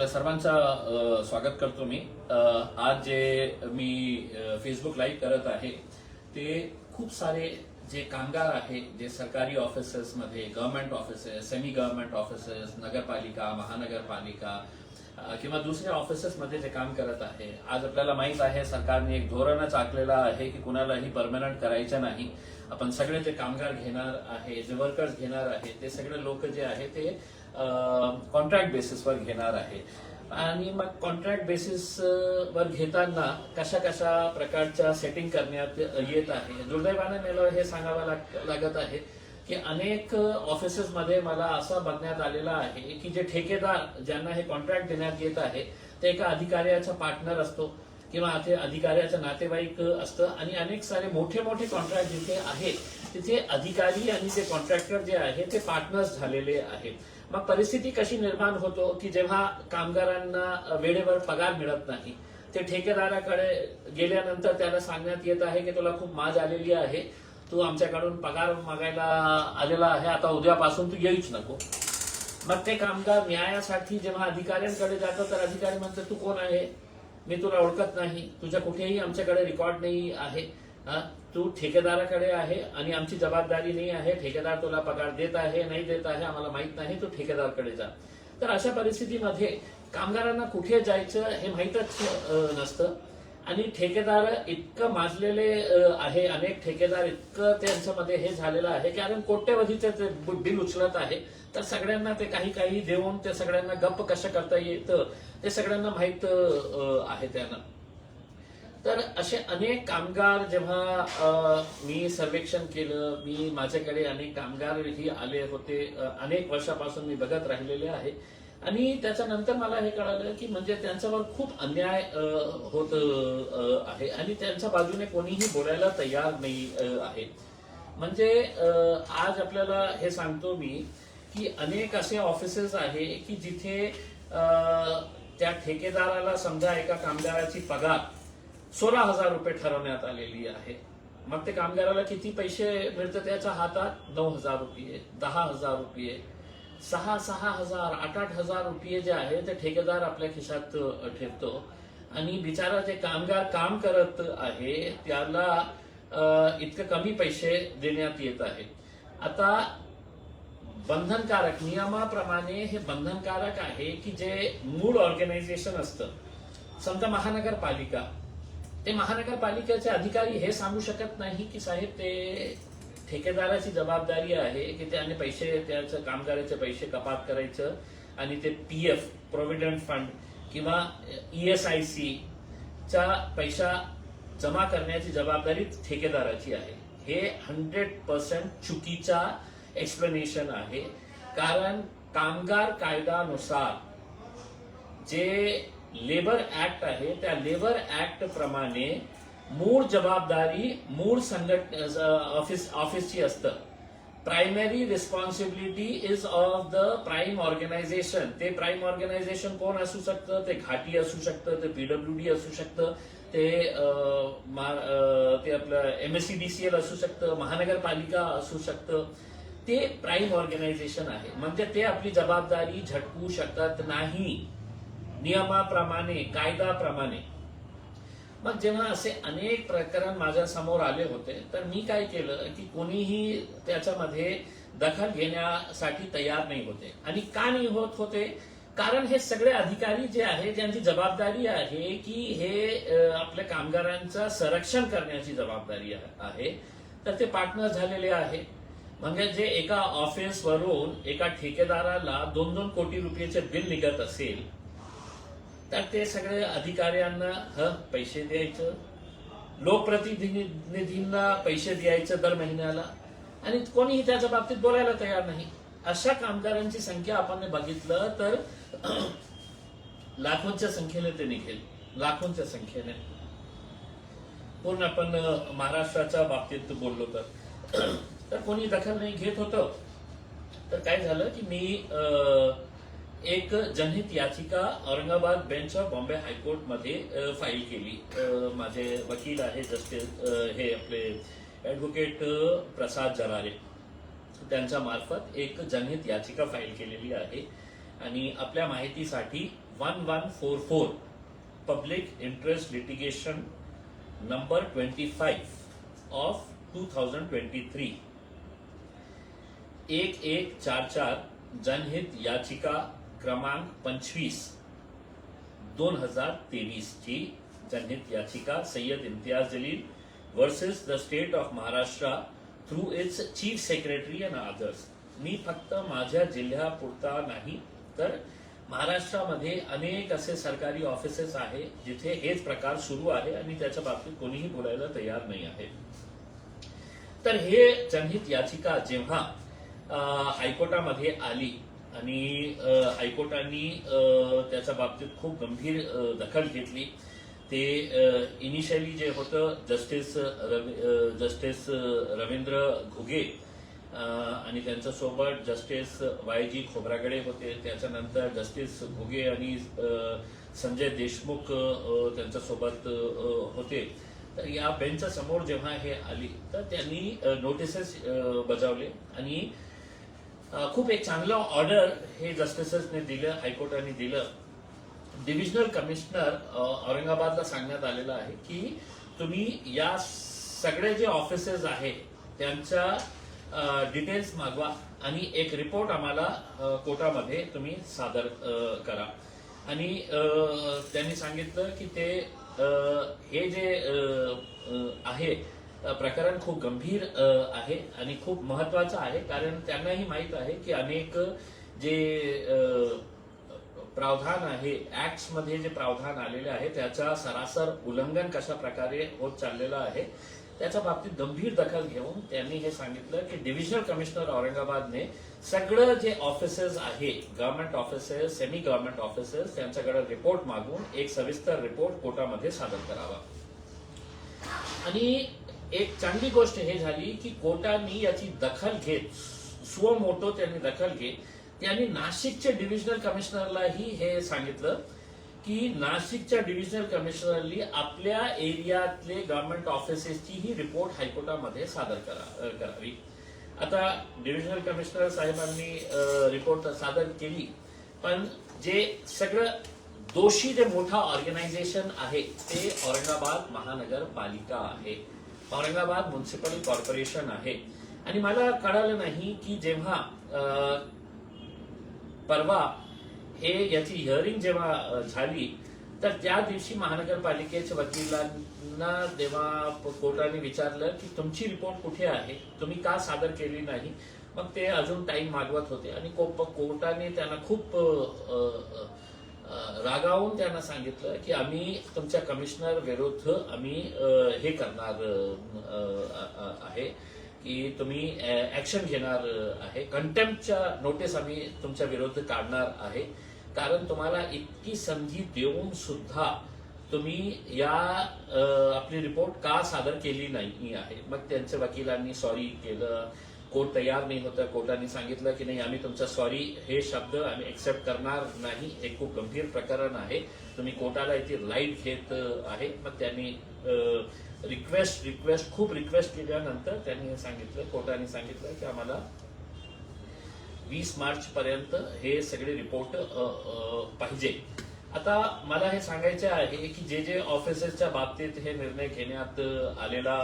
आपल्या सर्वांचं स्वागत करतो मी. आज जे मी फेसबुक लाईव्ह करत आहे ते खूप सारे जे कामगार आहे जे सरकारी ऑफिसेसमध्ये government offices semi government offices नगरपालिका महानगरपालिका किंवा दुसऱ्या ऑफिसेसमध्ये जे काम करत आहे आज आपल्याला माहीत आहे सरकारने एक धोरणच आखलेलं आहे की कुणालाही परमनंट करायचं नाही. आपण सगळे जे कामगार घेणार आहे जे वर्कर्स घेणार आहे ते सगळे लोक जे आहे ते कॉन्ट्रॅक्ट बेसिसवर घेणार आहे. आणि मग कॉन्ट्रॅक्ट बेसिसवर घेताना कशा कशा प्रकारच्या सेटिंग करण्यात येत आहे? दुर्दैवाने मला हे सांगावं लाग- लागत आहे की अनेक ऑफिसेसमध्ये मला असं बघण्यात आलेलं आहे की जे ठेकेदार ज्यांना हे कॉन्ट्रॅक्ट देण्यात येत आहे ते एका अधिकाऱ्याचा पार्टनर असतो किंवा ते अधिकाऱ्याचं नातेवाईक असतं. आणि अनेक सारे मोठे मोठे कॉन्ट्रॅक्ट जिथे आहेत तिथे अधिकारी आणि जे कॉन्ट्रॅक्टर जे आहे ते पार्टनर्स झालेले आहेत. मग परिस्थिती कशी निर्माण होतो की जेव्हा कामगारांना वेळेवर पगार मिळत नाही ते ठेकेदाराकडे गेल्यानंतर त्याला सांगण्यात येत आहे की तुला खूप माज आलेली आहे तू आमच्याकडून पगार मागायला आलेला आहे आता उद्यापासून तू येऊच नको. मग ते कामगार न्यायासाठी जेव्हा अधिकाऱ्यांकडे जातं तर अधिकारी म्हणतात तू कोण आहे? मी तुला ओळखत नाही तुझ्या कुठेही आमच्याकडे रेकॉर्ड नाही आहे. हा? तू ठेकेदाराकडे आहे आणि आमची जबाबदारी नाही आहे. ठेकेदार तुला पगार देत आहे नाही देत आहे आम्हाला माहीत नाही तू ठेकेदारकडे जा. तर अशा परिस्थितीमध्ये कामगारांना कुठे जायचं हे माहीतच नसतं. आणि ठेकेदार इतकं माजलेले आहे अनेक ठेकेदार इतकं त्यांच्यामध्ये हे झालेलं आहे. कारण कोट्यवधीचे ते बिल उचलत आहे. तर सगळ्यांना ते काही काही देऊन ते सगळ्यांना गप्प कसं करता येतं ते सगळ्यांना माहीत आहे त्यांना. तर असे अनेक कामगार जेव्हा मी सर्वेक्षण केलं मी माझ्याकडे अनेक कामगारही आले होते अनेक वर्षापासून मी बघत राहिलेले आहे. आणि त्याच्यानंतर मला हे कळालं की म्हणजे त्यांच्यावर खूप अन्याय होत आहे. आणि त्यांच्या बाजूने कोणीही बोलायला तयार नाही आहे. म्हणजे आज आपल्याला हे सांगतो मी की अनेक असे ऑफिसेस आहे की जिथे त्या ठेकेदाराला समजा एका कामगाराची पगार सोळा हजार रुपये ठरवण्यात आलेली आहे. मग ते कामगाराला किती पैसे मिळतात त्याच्या हातात? नऊ हजार रुपये दहा हजार रुपये. सहा सहा हजार आठ आठ हजार रुपये जे आहे ते ठेकेदार आपल्या खिशात ठेवतो. आणि बिचारा जे कामगार काम करत आहे त्याला इतकं कमी पैसे देण्यात येत आहे. आता बंधनकारक नियमाप्रमाणे हे बंधनकारक आहे की जे मूळ ऑर्गनायझेशन असतं. समजा महानगरपालिका ते महानगरपालिकेचे अधिकारी हे सांगू शकत नाही की साहेब ते ठेकेदाराची जबाबदारी आहे की त्याने पैसे त्याचं कामगाराचे पैसे कपात करायचं आणि ते पी एफ प्रोव्हिडंट फंड किंवा ई एस आय सी चा पैसा जमा करण्याची जबाबदारी ठेकेदाराची आहे. हे हंड्रेड पर्सेंट चुकीचा एक्सप्लेनेशन आहे. कारण कामगार कायद्यानुसार जे लेबर ऍक्ट आहे. त्या लेबर ऍक्ट प्रमाणे मूळ जबाबदारी मूळ संघट ऑफिस ऑफिसची असतं. Primary responsibility is of the prime organisation ते प्राईम ऑर्गनायझेशन कोण असू शकतं? ते घाटी असू शकतं ते पीडब्ल्यू डी असू शकतं ते मा- ते आपलं एमएससीडीसीएल असू शकतं महानगरपालिका असू शकतं. ते प्राईम ऑर्गनायझेशन आहे. म्हणजे ते आपली जबाबदारी झटकू शकत नाही. नियमाप्रमाणे कायदाप्रमाणे मग जेव्हा असे अनेक प्रकरण माझ्यासमोर आले होते तर मी काय केलं की कोणीही त्याच्यामध्ये दखल घेण्यासाठी तयार नाही होते. आणि का नाही होत होते? कारण हे सगळे अधिकारी जे आहे ज्यांची जबाबदारी आहे की हे आपल्या कामगारांचं संरक्षण करण्याची जबाबदारी आहे तर ते पार्टनर झालेले आहे. म्हणजे जे एका ऑफिसवरून एका ठेकेदाराला दोन दोन कोटी रुपयाचे बिल निघत असेल तर ते सगळे अधिकाऱ्यांना ह पैसे द्यायचं. लोकप्रतिनिधींना पैसे द्यायचं दर महिन्याला. आणि कोणीही त्याच्या बाबतीत बोलायला तयार नाही. अशा कामगारांची संख्या आपण बघितलं तर लाखोंच्या संख्येने ते निघेल. लाखोंच्या संख्येने. पूर्ण आपण महाराष्ट्राच्या बाबतीत बोललो तर. तर कोणी दखल नाही घेत होतं. तर काय झालं की मी अ, एक जनहित याचिका औरंगाबाद बेंच ऑफ बॉम्बे हायकोर्टमध्ये फाईल केली. माझे वकील आहे जस्टिस हे आपले ॲडव्होकेट प्रसाद जरारे. त्यांच्या मार्फत एक जनहित याचिका फाईल केलेली आहे. आणि आपल्या माहितीसाठी one one four four public interest litigation number twenty five of two thousand twenty three एक एक चार चार जनहित याचिका क्रमांक पंचवीस. दोन हजार तेवीस ची जनहित याचिका Sayyed Imtiaz Jaleel versus the state of Maharashtra through its chief secretary and others मी फक्त माझ्या जिल्ह्यापुरता नाही तर महाराष्ट्रामध्ये अनेक असे सरकारी ऑफिसेस आहे जिथे हेच प्रकार सुरू आहे आणि त्याच्या बाबतीत कोणीही बोलायला तयार नाही आहे. तर हे जनहित याचिका जेव्हा हायकोर्टामध्ये आली आणि हायकोर्टांनी हायकोर्टाने त्याच्या बाबतीत खूप गंभीर दखल घेतली. ते इनिशियली जे होतं जस्टिस रवी जस्टिस रवींद्र घुगे आणि त्यांच्यासोबत जस्टिस वाय जी खोब्रागडे होते. त्याच्यानंतर जस्टिस घुगे आणि संजय देशमुख त्यांच्यासोबत होते. तर या बेंचच्या समोर जेव्हा हे आली तर त्यांनी नोटिसेस बजावले. आणि खूप एक चांगलं ऑर्डर हे जस्टिसेसने दिलं हायकोर्टाने दिलं. डिव्हिजनल कमिशनर औरंगाबादला सांगण्यात आलेलं आहे की तुम्ही या सगळे जे ऑफिसेस आहे त्यांच्या डिटेल्स मागवा आणि एक रिपोर्ट आम्हाला कोर्टामध्ये तुम्ही सादर करा. आणि त्यांनी सांगितलं की ते हे जे आहे प्रकरण खूप गंभीर आहे आणि खूप महत्वाचं आहे. कारण त्यांनाही माहीत आहे की अनेक जे प्रावधान आहे ऍक्टमध्ये जे प्रावधान आलेले आहे त्याचा सरासर उल्लंघन कशा प्रकारे होत चाललेलं आहे त्याच्या बाबतीत गंभीर दखल घेऊन त्यांनी हे सांगितलं की डिव्हिजनल कमिशनर औरंगाबादने सगळं जे ऑफिसेस आहे government offices semi government offices त्यांच्याकडे रिपोर्ट मागून एक सविस्तर रिपोर्ट कोर्टामध्ये सादर करावा. आणि एक चांगली गोष्ट हे झाली की कोर्टाने याची दखल घेत स्वमोटो त्यांनी दखल घेत त्यांनी नाशिकच्या डिव्हिजनल कमिशनरलाही हे सांगितलं की नाशिकच्या डिव्हिजनल कमिशनरनी आपल्या एरियातले गव्हर्नमेंट ऑफिसेसची ही रिपोर्ट हायकोर्टामध्ये सादर करा करावी. आता डिव्हिजनल कमिशनर साहेबांनी रिपोर्ट सादर केली पण जे सगळं दोषी जे मोठा ऑर्गनायझेशन आहे ते औरंगाबाद महानगरपालिका आहे. औरंगाबाद म्युन्सिपल कॉर्पोरेशन आहे. आणि मला कळालं नाही की जेव्हा परवा हे याची हिअरिंग जेव्हा झाली तर त्या दिवशी महानगरपालिकेच्या वकिलांना तेव्हा कोर्टाने विचारलं की तुमची रिपोर्ट कुठे आहे? तुम्ही का सादर केली नाही? मग ते अजून टाइम मागवत होते. आणि को- कोर्टाने त्यांना खूप रागावून त्यांना सांगितलं की आम्ही तुमच्या कमिशनर विरुद्ध आम्ही हे करणार आहे की तुम्ही ऍक्शन घेणार आहे. कंटेम्पच्या नोटीस आम्ही तुमच्या विरुद्ध काढणार आहे. कारण तुम्हाला इतकी संधी देऊन सुद्धा तुम्ही या आपली रिपोर्ट का सादर केली नाही आहे? मग त्यांच्या वकिलांनी सॉरी केलं कोर्ट तयार नाही होतं. कोर्टाने सांगितलं की नाही आम्ही तुमचा सॉरी हे शब्द आम्ही एक्सेप्ट करणार नाही. हे खूप गंभीर प्रकरण आहे. तुम्ही कोर्टाला इथे लाइट घेत आहे. मग त्यांनी रिक्वेस्ट रिक्वेस्ट खूप रिक्वेस्ट केल्यानंतर त्यांनी हे सांगितलं. कोर्टाने सांगितलं की आम्हाला वीस मार्च पर्यंत हे सगळे रिपोर्ट पाहिजे. आता मला हे सांगायचे आहे की जे जे ऑफिसेसच्या बाबतीत हे निर्णय घेण्यात आलेला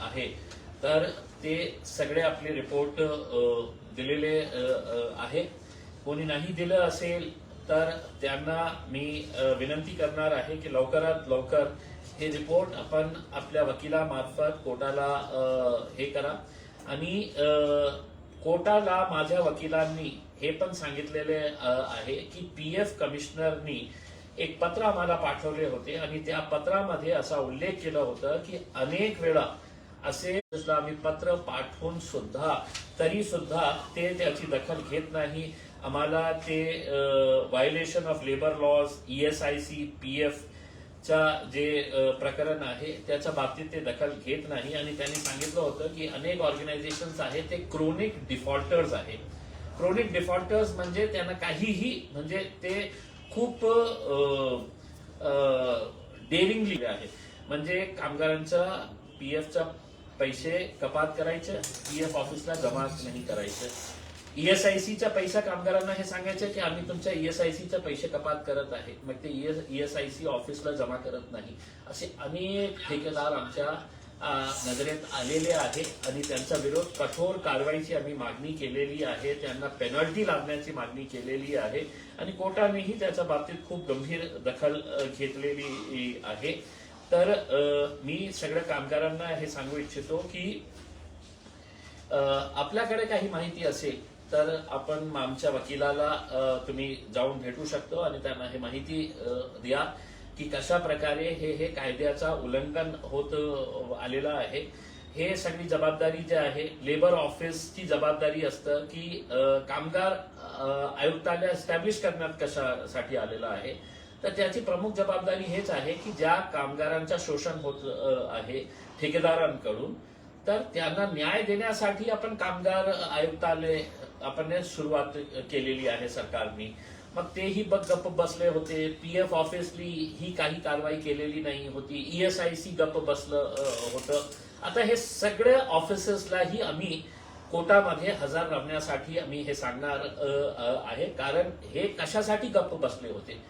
आहे तर ते सगळे आपले रिपोर्ट दिलेले आहे. कोणी नाही दिलं असेल तर त्यांना मी विनंती करणार आहे की लवकरात लवकर हे रिपोर्ट आपण आपल्या वकिलामार्फत कोर्टाला हे करा. आणि कोर्टाला माझ्या वकिलांनी हे पण सांगितलेले आहे की पी एफ कमिशनरनी एक पत्र आम्हाला पाठवले होते आणि त्या पत्रामध्ये असा उल्लेख केला होता की अनेक वेळा असे आम्ही पत्र पाठवून सुद्धा तरी सुद्धा ते त्याची दखल घेत नाही. आम्हाला ते violation of labour laws C P F च्या जे प्रकरण आहे त्याच्या बाबतीत ते दखल घेत नाही. आणि त्यांनी सांगितलं होतं की अनेक ऑर्गनायझेशन आहेत ते क्रोनिक डिफॉल्टर्स आहे क्रोनिक डिफॉल्टर्स म्हणजे त्यांना काहीही म्हणजे ते खूप डेअरिंगली आहे म्हणजे कामगारांच्या एफच्या पैसे कपात करायचे पीएफ ऑफिसला जमा नाही करायचं. ईएसआयसीच्या पैसा कामगारांना हे सांगायचं की आम्ही तुमच्या ईएसआयसीचे पैसे कपात करत आहे. मग ते ईएसआयसी ऑफिसला जमा करत नाही. असे अनेक ठेकेदार आमच्या नजरेत आलेले आहे आणि त्यांचा विरोध कठोर कारवाईची आम्ही मागणी केलेली आहे. त्यांना पेनल्टी लावण्याची मागणी केलेली आहे. आणि कोर्टानेही त्याच्या बाबतीत खूप गंभीर दखल घेतलेली आहे. तर अ, मी सगळ्या कामगारांना हे सांगू इच्छितो की अ, आपल्याकडे काही माहिती असेल तर आपण आमच्या वकिलाला अ, तुम्ही जाऊन भेटू शकतो आणि त्यांना हे माहिती अ, द्या की कशा प्रकारे हे हे कायद्याचा उल्लंघन होत अ, आलेलं आहे. हे सगळी जबाबदारी जी आहे लेबर ऑफिसची जबाबदारी असतं की अ, कामगार अ, आयुक्तालय एस्टॅब्लिश करण्यात कशासाठी आलेलं आहे. तर त्याची प्रमुख जबाबदारी हेच आहे की ज्या कामगारांचा शोषण होत आहे ठेकेदारांकडून तर त्यांना न्याय देण्यासाठी आपण कामगार आयुक्तालय आपण सुरुवात केलेली आहे सरकारने. मग तेही बघ गप्प बसले होते. पी एफ ऑफिसली ही काही कारवाई केलेली नाही होती. ईएसआयसी गप्प बसलं होतं. आता हे सगळ्या ऑफिसेसलाही आम्ही कोटामध्ये हजर राहण्यासाठी आम्ही हे सांगणार आहे. कारण हे कशासाठी गप्प बसले होते?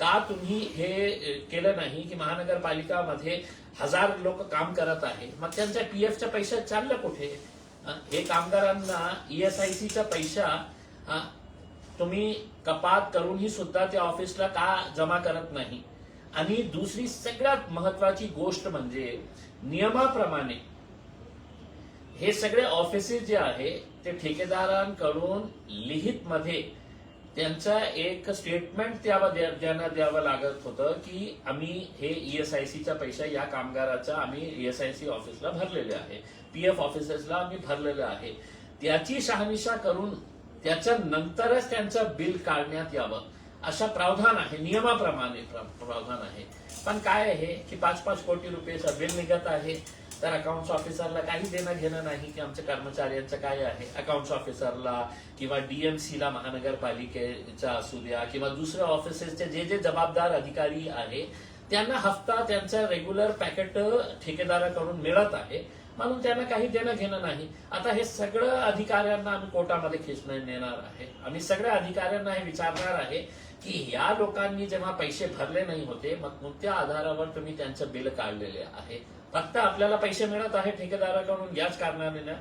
का तुम्ही हे केलं नाही की महानगरपालिकामध्ये हजार लोक काम करत आहे? मग त्यांच्या पीएफच्या पैशा चाललं कुठे? हे कामगारांना ईएसआयसीच्या पैसा तुम्ही कपात करूनही सुद्धा त्या ऑफिसला का जमा करत नाही? आणि दुसरी सगळ्यात महत्वाची गोष्ट म्हणजे नियमाप्रमाणे हे सगळे ऑफिसेस जे आहे ते ठेकेदारांकडून लिहित मध्ये त्यांचा एक स्टेटमेंट त्यांना द्यावं लागत होतं की आम्ही हे ईएसआयसीचा पैसा या कामगाराचा आम्ही ईएसआयसी ऑफिसला भरलेले आहे. पी एफ ऑफिसर्सला आम्ही भरलेलं आहे. त्याची शहानिशा करून त्याच्या नंतरच त्यांचं बिल काढण्यात यावं. अशा प्रावधान आहे नियमाप्रमाणे प्रावधान आहे. पण काय आहे की पाच पाच कोटी रुपयेचं बिल निघत आहे. तर अकाउंट्स ऑफिसरला काही देणं घेणं नाही की आमच्या कर्मचाऱ्यांचं काय आहे. अकाउंट्स ऑफिसरला किंवा डीएमसी ला महानगरपालिकेचा असू द्या किंवा दुसऱ्या ऑफिसेसचे जे जे जबाबदार अधिकारी आहे त्यांना हफ्ता त्यांचं रेग्युलर पॅकेट ठेकेदाराकडून मिळत आहे. म्हणून त्यांना काही देणं घेणं नाही. आता हे सगळं अधिकाऱ्यांना आम्ही कोर्टामध्ये खेचणं नेणार आहे. आम्ही सगळ्या अधिकाऱ्यांना हे विचारणार आहे की या लोकांनी जेव्हा पैसे भरले नाही होते मग कोणत्या आधारावर तुम्ही त्यांचं बिल काढलेले आहे. फक्त आपल्याला पैसे मिळत आहे ठेकेदाराकडून याच कारणाने ना.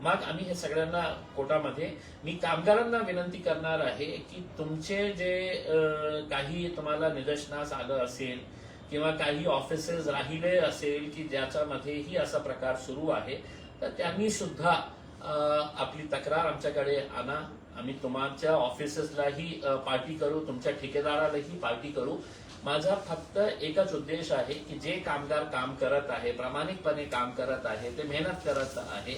मग आम्ही हे सगळ्यांना कोर्टामध्ये मी कामगारांना विनंती करणार आहे की तुमचे जे काही तुम्हाला निदर्शनास आलं असेल किंवा काही ऑफिसेस राहिले असेल की ज्याच्यामध्येही असा प्रकार सुरू आहे तर त्यांनी सुद्धा आपली तक्रार आमच्याकडे आणा. आम्ही तुमच्या ऑफिसेसलाही पार्टी करू तुमच्या ठेकेदारालाही पार्टी करू. माझा फक्त एकच उद्देश आहे की जे कामगार काम करत आहे प्रामाणिकपणे काम करत आहे ते मेहनत करत आहे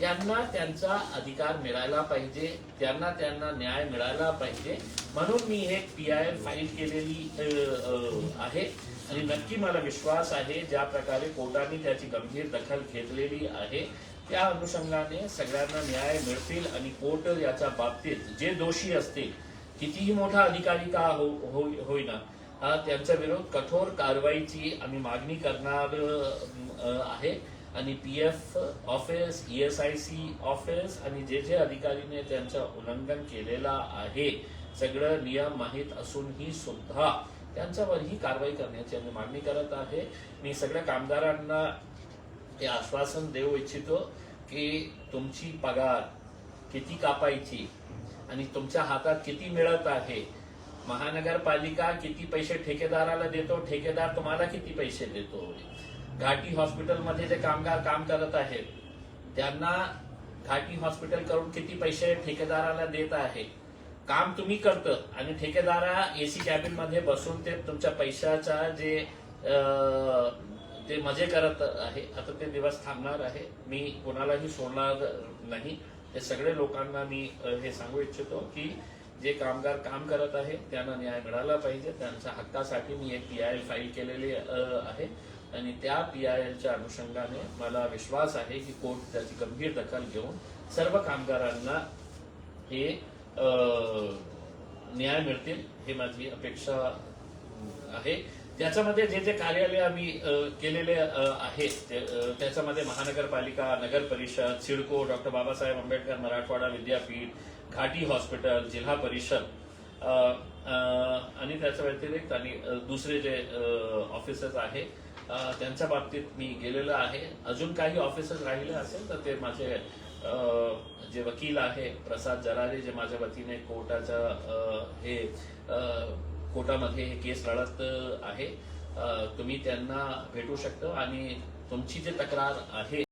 त्यांना त्यांचा अधिकार मिळायला पाहिजे त्यांना त्यांना न्याय मिळायला पाहिजे. म्हणून मी हे पी आय एल फाईल केलेली आहे. आणि नक्की मला विश्वास आहे ज्या प्रकारे कोर्टाने त्याची गंभीर दखल घेतलेली आहे त्या अनुषंगाने सगळ्यांना न्याय मिळतील आणि कोर्ट याच्या बाबतीत जे दोषी असतील कितीही मोठा अधिकारी का हो हो- होईना त्यांच्या विरोध कठोर कारवाईची आम्ही मागणी करणार आहे. आणि P F office E C office आणि जे जे अधिकारीने त्यांचं उल्लंघन केलेलं आहे सगळं नियम माहीत असूनही सुद्धा त्यांच्यावर ही कारवाई करण्याची आम्ही मागणी करत आहे. मी सगळ्या कामगारांना हे आश्वासन देऊ इच्छितो की तुमची पगार किती कापायची आणि तुमच्या हातात किती मिळत आहे महानगरपालिका किती पैसे ठेकेदाराला देतो ठेकेदार तुम्हाला किती पैसे देतो? घाटी हॉस्पिटलमध्ये जे कामगार काम करत आहेत त्यांना घाटी हॉस्पिटल करून किती पैसे ठेकेदाराला देत आहे? काम तुम्ही करतं आणि ठेकेदारा एसी कॅबिनमध्ये बसून ते तुमच्या पैशाचा जे ते मजे करत आहे आता ते दिवस थांबणार आहे. मी कोणालाही सोडणार नाही. ते सगळे लोकांना मी हे सांगू इच्छितो की जे कामगार काम करत आहे त्यांना न्याय मिळाला पाहिजे. त्यांच्या हक्कासाठी मी एक पी आय एल फाईल केलेली आहे. आणि त्या पी आय एलच्या अनुषंगाने मला विश्वास आहे की कोर्ट त्याची गंभीर दखल घेऊन सर्व कामगारांना हे न्याय मिळतील हे माझी अपेक्षा आहे. त्याच्यामध्ये जे जे कार्यालय आम्ही केलेले आहेत ते, त्याच्यामध्ये महानगरपालिका नगर परिषद सिडको डॉक्टर बाबासाहेब आंबेडकर मराठवाडा विद्यापीठ घाटी हॉस्पिटल जिल्हा परिषद आणि त्याच्या व्यतिरिक्त आणि दुसरे जे ऑफिसेस आहे त्यांच्या बाबतीत मी गेलेलो आहे. अजून काही ऑफिसेस राहिले असेल तर ते माझे जे वकील आहे प्रसाद जरारे जे माझ्या वतीने कोर्टाच्या हे कोर्टामध्ये हे केस लढत आहे. तुम्ही त्यांना भेटू शकता आणि तुमची जी तक्रार आहे